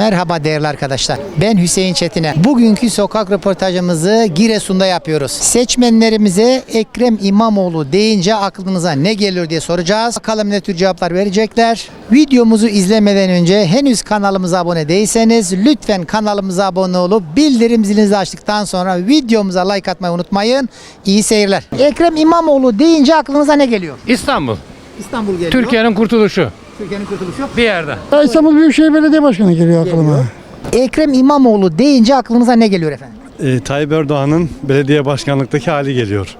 Merhaba değerli arkadaşlar. Ben Hüseyin Çetiner. Bugünkü sokak röportajımızı Giresun'da yapıyoruz. Seçmenlerimize Ekrem İmamoğlu deyince aklınıza ne geliyor diye soracağız. Bakalım ne tür cevaplar verecekler. Videomuzu izlemeden önce henüz kanalımıza abone değilseniz lütfen kanalımıza abone olup bildirim zilinizi açtıktan sonra videomuza like atmayı unutmayın. İyi seyirler. Ekrem İmamoğlu deyince aklınıza ne geliyor? İstanbul. İstanbul geliyor. Türkiye'nin kurtuluşu. Türkiye'nin kurtuluşu. Bir yerde. Ya İstanbul Büyükşehir Belediye Başkanı geliyor aklıma. Ekrem İmamoğlu deyince aklınıza ne geliyor efendim? e, Tayyip Erdoğan'ın belediye başkanlıktaki hali geliyor.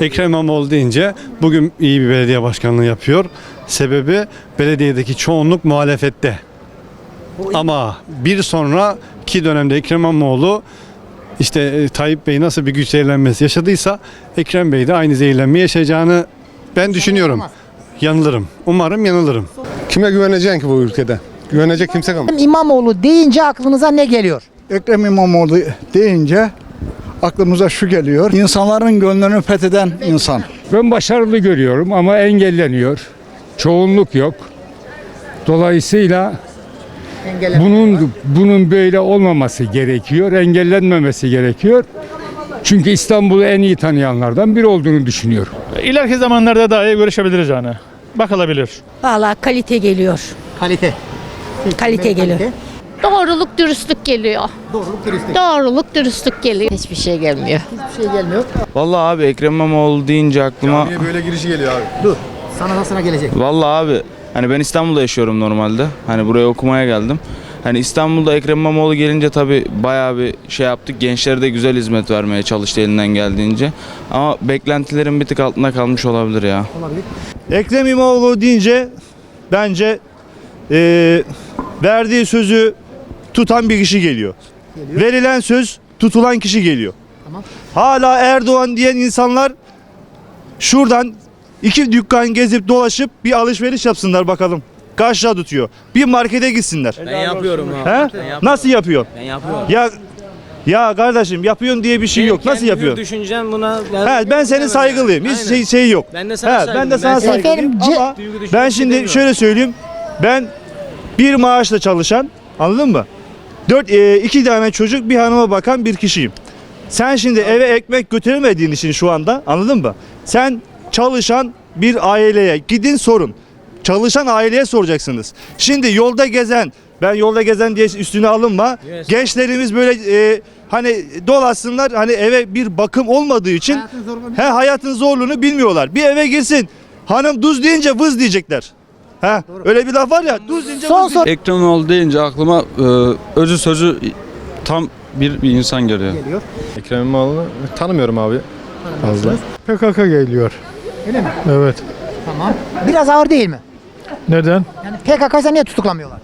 Ekrem İmamoğlu deyince bugün iyi bir belediye başkanlığı yapıyor. Sebebi belediyedeki çoğunluk muhalefette. Ama bir sonraki dönemde Ekrem İmamoğlu işte e, Tayyip Bey nasıl bir güç zehirlenmesi yaşadıysa Ekrem Bey de aynı zehirlenme yaşayacağını ben düşünüyorum. Yanılırım. Umarım yanılırım. Kime güveneceksin ki bu ülkede? Güvenecek kimse kalmadı. İmamoğlu deyince aklınıza ne geliyor? Ekrem İmamoğlu deyince aklımıza şu geliyor. İnsanların gönlünü fetheden insan. Ben başarılı görüyorum ama engelleniyor. Çoğunluk yok. Dolayısıyla bunun bunun böyle olmaması gerekiyor, engellenmemesi gerekiyor. Çünkü İstanbul'u en iyi tanıyanlardan biri olduğunu düşünüyorum. İleriki zamanlarda daha iyi görüşebiliriz yani. Bakılabilir. Valla kalite geliyor. Kalite. Kalite geliyor. Doğruluk, dürüstlük geliyor. Doğruluk, dürüstlük. Doğruluk, dürüstlük geliyor. Hiçbir şey gelmiyor. Hiçbir şey gelmiyor. Vallahi abi Ekrem İmamoğlu deyince aklıma böyle girişi geliyor abi. Dur. Sana da sıra gelecek. Vallahi abi hani ben İstanbul'da yaşıyorum normalde. Hani buraya okumaya geldim. Hani İstanbul'da Ekrem İmamoğlu gelince tabii bayağı bir şey yaptık. Gençlere de güzel hizmet vermeye çalıştı elinden geldiğince. Ama beklentilerin bir tık altında kalmış olabilir ya. Ekrem İmamoğlu deyince bence eee, verdiği sözü tutan bir kişi geliyor. Verilen söz tutulan kişi geliyor. Tamam. Hala Erdoğan diyen insanlar şuradan iki dükkan gezip dolaşıp bir alışveriş yapsınlar bakalım. Lira tutuyor? Bir markete gitsinler. Ben yapıyorum abi. He? Nasıl yapıyorsun? Ben yapıyorum. Ya ya kardeşim yapıyorsun diye bir şey yok. Nasıl yapıyorsun? Düşüncen buna He, ben senin saygılıyım. Hiç şey, şey yok. Ben de He, ben de sana saygılıyım. Efendim, Ama ben şimdi şöyle söyleyeyim. Ben bir maaşla çalışan, anladın mı? Dört, e, iki tane çocuk bir hanıma bakan bir kişiyim. Sen şimdi eve ekmek götüremediğin için şu anda, anladın mı? Sen çalışan bir aileye gidin sorun. Çalışan aileye soracaksınız. Şimdi yolda gezen, ben yolda gezen diye üstüne alınma. Gençlerimiz böyle e, hani dolaşsınlar hani eve bir bakım olmadığı için Hayatın zorluğunu he hayatın zorluğunu bilmiyorlar. Bir eve girsin hanım duz deyince vız diyecekler. He öyle bir laf var ya duz deyince Son vız soru Ekrem İmamoğlu deyince aklıma e, özü sözü tam bir, bir insan geliyor. geliyor. Ekrem İmamoğlu'nu tanımıyorum abi. Fazla. PKK geliyor. Öyle mi? Evet. Tamam. Biraz ağır değil mi? Neden? Yani PKK'ysa niye tutuklamıyorlar?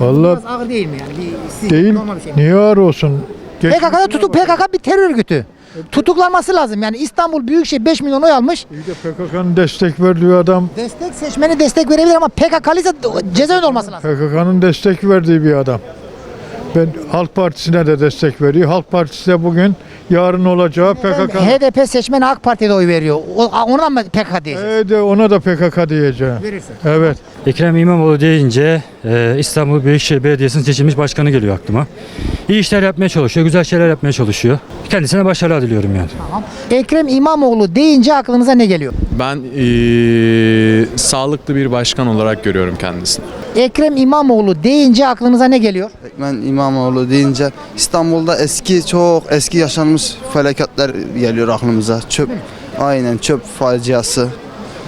Vallahi Biraz ağır değil mi yani? Bir, siz- değil. normal bir şey mi? Niye ağır olsun? Geç- PKK'da tutuk PKK bir terör örgütü. Tutuklanması lazım. Yani İstanbul Büyükşehir 5 milyon oy almış. İyi de PKK'nın destek verdiği adam Destek seçmeni destek verebilir ama PKK'lıysa cezaevinde olması lazım. PKK'nın destek verdiği bir adam. Ben Halk Partisi'ne de destek veriyor. Halk Partisi de bugün yarın olacağı PKK. HDP seçmeni AK Parti'ye de oy veriyor. O, ona mı PKK diyeceğiz? E de ona da PKK diyeceğim. Verirsin. Evet. Ekrem İmamoğlu deyince e, İstanbul Büyükşehir Belediyesi'nin seçilmiş başkanı geliyor aklıma. İyi işler yapmaya çalışıyor, güzel şeyler yapmaya çalışıyor. Kendisine başarılar diliyorum yani. Ekrem İmamoğlu deyince aklınıza ne geliyor? Ben sağlıklı bir başkan olarak görüyorum kendisini. Ekrem İmamoğlu deyince aklınıza ne geliyor? Ben İmamoğlu deyince İstanbul'da eski çok eski yaşanmış felaketler geliyor aklımıza. Çöp aynen çöp faciası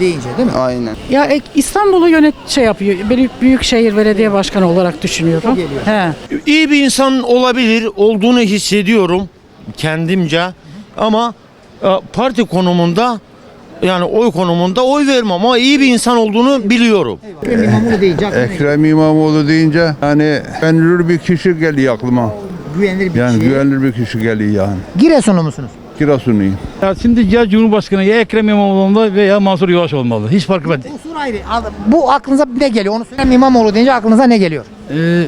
Deyince değil mi? aynen. Ya İstanbul'u yönet şey yapıyor. Büyük Büyükşehir Belediye Başkanı olarak düşünüyorum. He. İyi bir insan olabilir, olduğunu hissediyorum kendimce. Ama e, parti konumunda yani oy konumunda oy vermem ama iyi bir insan olduğunu biliyorum. Ekrem İmamoğlu deyince aklına ne geliyor? Ekrem İmamoğlu deyince hani güvenilir bir kişi geliyor aklıma. Güvenilir bir Yani kişi. güvenilir bir kişi geliyor yani. Giresunlu musunuz? Giresunluyum. Ya şimdi ya Cumhurbaşkanı ya Ekrem İmamoğlu veya Mansur Yavaş olmalı. Hiç fark etmez. Soru ayrı. Bu aklınıza ne geliyor? Onu söyle. Ekrem İmamoğlu deyince aklınıza ne geliyor? Ee,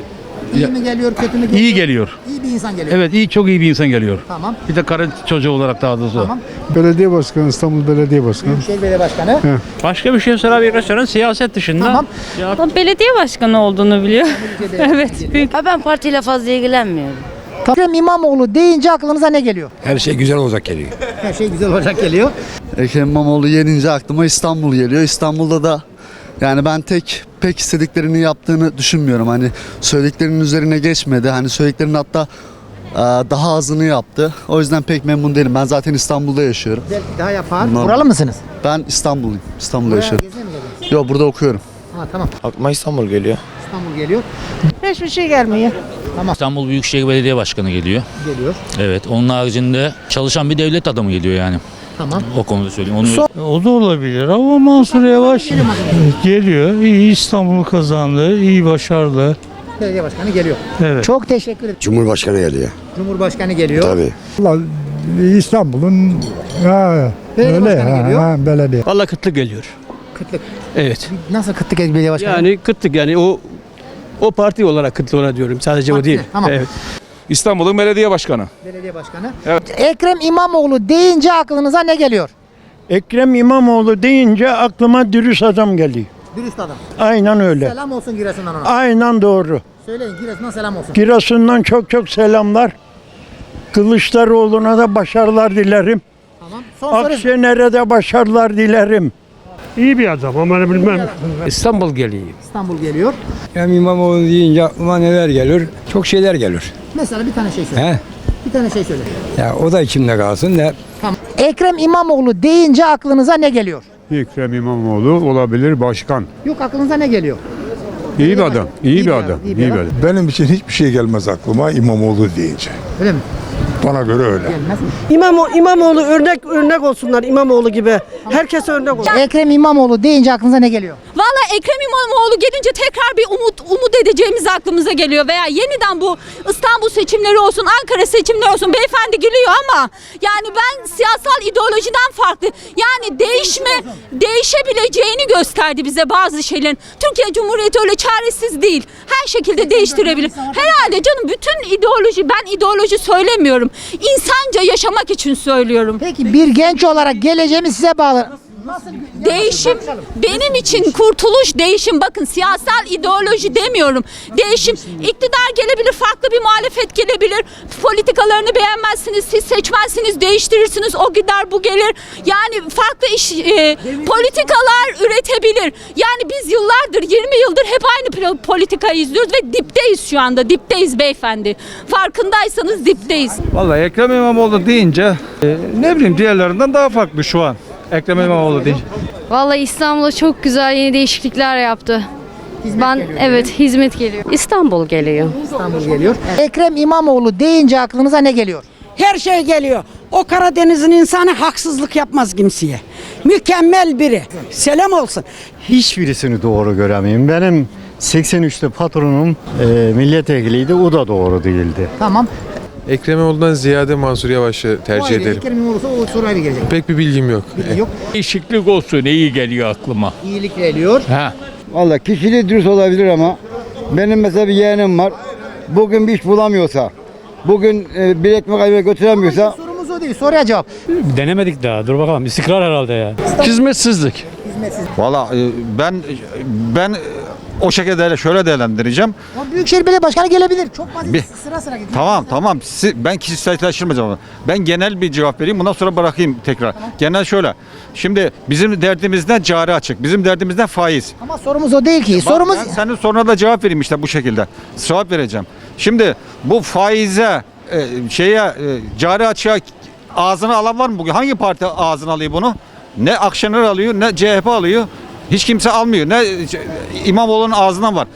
İyi mi geliyor, kötü mü geliyor? İyi geliyor. İyi bir insan geliyor. Evet iyi çok iyi bir insan geliyor. Tamam. Bir de karı çocuğu olarak daha doğrusu. Tamam. Belediye Başkanı, İstanbul Belediye Başkanı. Büyükşehir Belediye Başkanı. Başka bir şey sorabilirsen siyaset dışında. Tamam. Belediye başkanı olduğunu biliyor. evet. Büyük. ben partiyle fazla ilgilenmiyorum. Ekrem İmamoğlu deyince aklınıza ne geliyor? Her şey güzel olacak geliyor. Her şey güzel olacak geliyor. Ekrem İmamoğlu yenince aklıma İstanbul geliyor. İstanbul'da da yani ben tek pek istediklerini yaptığını düşünmüyorum. Hani söylediklerinin üzerine geçmedi. Hani söylediklerinin hatta e, daha azını yaptı. O yüzden pek memnun değilim. Ben zaten İstanbul'da yaşıyorum. Daha yapar. Buralı mısınız? Ben İstanbulluyum. İstanbul'da Buraya yaşıyorum. Yok burada okuyorum. Ha tamam. Aklıma İstanbul geliyor. İstanbul geliyor. Hiçbir şey gelmiyor. İstanbul Büyükşehir Belediye Başkanı geliyor. Geliyor. Evet. Onun haricinde çalışan bir devlet adamı geliyor yani. Tamam. O konuda söyleyeyim. Onu Son- O da olabilir ama Mansur Yavaş geliyor. İyi İstanbul kazandı. iyi başarılı. Belediye Başkanı geliyor. Evet. Çok teşekkür ederim. Cumhurbaşkanı geliyor. Cumhurbaşkanı geliyor. Tabii. İstanbul'un ha, Belediye Başkanı geliyor. belediye. Valla kıtlık geliyor. Kıtlık. Evet. Nasıl kıtlık belediye başkanı? Yani kıtlık yani o o parti olarak kıtlık ona diyorum. Sadece Parti, o değil. tamam. Evet. İstanbul'un belediye başkanı. Belediye başkanı. Ekrem İmamoğlu deyince aklınıza ne geliyor? Ekrem İmamoğlu deyince aklıma dürüst adam geliyor. Dürüst adam. Aynen öyle. Selam olsun Giresun'dan ona. Aynen doğru. Söyleyin Giresun'dan selam olsun. Giresun'dan çok çok selamlar. Kılıçdaroğlu'na da başarılar dilerim. Tamam. Son soru. Akşener'e de başarılar dilerim. İyi bir adam ama ne bilmem. İstanbul geliyor. İstanbul geliyor. Hem İmamoğlu deyince aklıma neler gelir? Çok şeyler gelir. Mesela bir tane şey söyle. He? Bir tane şey söyle. Ya o da içimde kalsın da Tamam. Ekrem İmamoğlu deyince aklınıza ne geliyor? Ekrem İmamoğlu olabilir başkan. Yok aklınıza ne geliyor? İyi bir adam. İyi bir adam. iyi bir adam. Benim için hiçbir şey gelmez aklıma İmamoğlu deyince. Öyle mi? Bana göre öyle. İmamo, İmamoğlu örnek örnek olsunlar İmamoğlu gibi. Herkes örnek olsun. Ekrem İmamoğlu deyince aklınıza ne geliyor? Valla Ekrem İmamoğlu gelince tekrar bir umut umut edeceğimiz aklımıza geliyor veya yeniden bu İstanbul seçimleri olsun, Ankara seçimleri olsun beyefendi geliyor ama yani ben siyasal ideolojiden farklı yani değişme değişebileceğini gösterdi bize bazı şeylerin. Türkiye Cumhuriyeti öyle çaresiz değil. Her şekilde değiştirebilir. Herhalde canım bütün ideoloji ben ideoloji söylemiyorum. İnsanca yaşamak için söylüyorum. Peki bir genç olarak geleceğimi size bağlı. Değişim benim için kurtuluş değişim bakın siyasal ideoloji demiyorum. Değişim iktidar gelebilir farklı bir muhalefet gelebilir. Politikalarını beğenmezsiniz siz seçmezsiniz değiştirirsiniz o gider bu gelir. Yani farklı iş e, politikalar üretebilir. Yani biz yıllardır 20 yıldır hep aynı pol- politikayı izliyoruz ve dipteyiz şu anda dipteyiz beyefendi. Farkındaysanız dipteyiz. Vallahi Ekrem İmamoğlu deyince e, ne bileyim diğerlerinden daha farklı şu an. Ekrem İmamoğlu deyince. Vallahi İstanbul'da çok güzel yeni değişiklikler yaptı. ben evet hizmet geliyor. İstanbul geliyor. İstanbul geliyor. Ekrem İmamoğlu deyince aklınıza ne geliyor? Her şey geliyor. O Karadeniz'in insanı haksızlık yapmaz kimseye. Mükemmel biri. Selam olsun. Hiçbirisini doğru göremeyim. Benim 83'te patronum e, milletvekiliydi. O da doğru değildi. Tamam. Ekrem İmamoğlu'ndan ziyade Mansur Yavaş'ı O tercih ayrı. ederim. Ekrem İmamoğlu o soru ayrı gelecek. Pek bir bilgim yok. Bilgi yok. değişiklik olsun iyi geliyor aklıma. İyilik geliyor. Ha. Valla kişiliği dürüst olabilir ama benim mesela bir yeğenim var. Bugün bir iş bulamıyorsa, bugün e, bir ekmek ayıya götüremiyorsa Sorumuz o değil. Soruya cevap. Denemedik daha. Dur bakalım. İstikrar herhalde ya. Hizmetsizlik. Hizmetsiz. Valla ben ben o şekilde şöyle değerlendireceğim. Ama Büyükşehir Belediye Başkanı gelebilir. Çok basit. Bir- Sıra sıra gidiyor. Tamam tamam Si- ben kişiselleştirmeyeceğim. Ben genel bir cevap vereyim bundan sonra bırakayım tekrar. Genel şöyle. Şimdi bizim derdimizden cari açık. Bizim derdimizden faiz. Ama sorumuz o değil ki. Bak, Sorumuz ben senin soruna da cevap vereyim işte bu şekilde. Cevap vereceğim. Şimdi bu faize e, şeye e, cari açığa ağzına alan var mı bugün? Hangi parti ağzına alıyor bunu? Ne Akşener alıyor ne CHP alıyor. Hiç kimse almıyor. Ne e, İmamoğlu'nun ağzından var.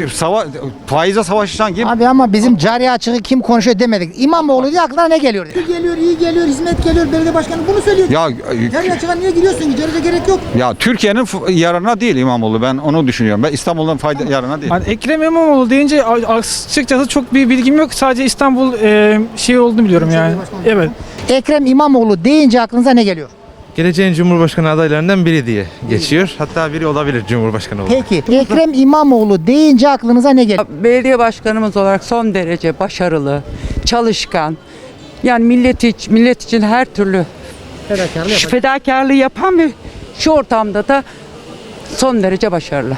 E, Sava, faize savaşan kim? Abi ama bizim cari açığı kim konuşuyor demedik. İmamoğlu diye aklına ne geliyor? İyi geliyor, iyi geliyor, hizmet geliyor. Belediye başkanı bunu söylüyor. Ya Cari açığa niye giriyorsun ki? Cariye gerek yok. ya Türkiye'nin yararına değil İmamoğlu. Ben onu düşünüyorum. Ben İstanbul'un fayda yararına değil. Hani Ekrem İmamoğlu deyince açıkçası çok bir bilgim yok. Sadece İstanbul e, şey olduğunu biliyorum yani. Evet. Ekrem İmamoğlu deyince aklınıza ne geliyor? Geleceğin Cumhurbaşkanı adaylarından biri diye geçiyor. Hatta biri olabilir Cumhurbaşkanı olarak. Peki Ekrem İmamoğlu deyince aklınıza ne geliyor? Belediye başkanımız olarak son derece başarılı, çalışkan. Yani millet için, millet için her türlü Fedakarlık yapacak. fedakarlığı yapan ve şu ortamda da son derece başarılı.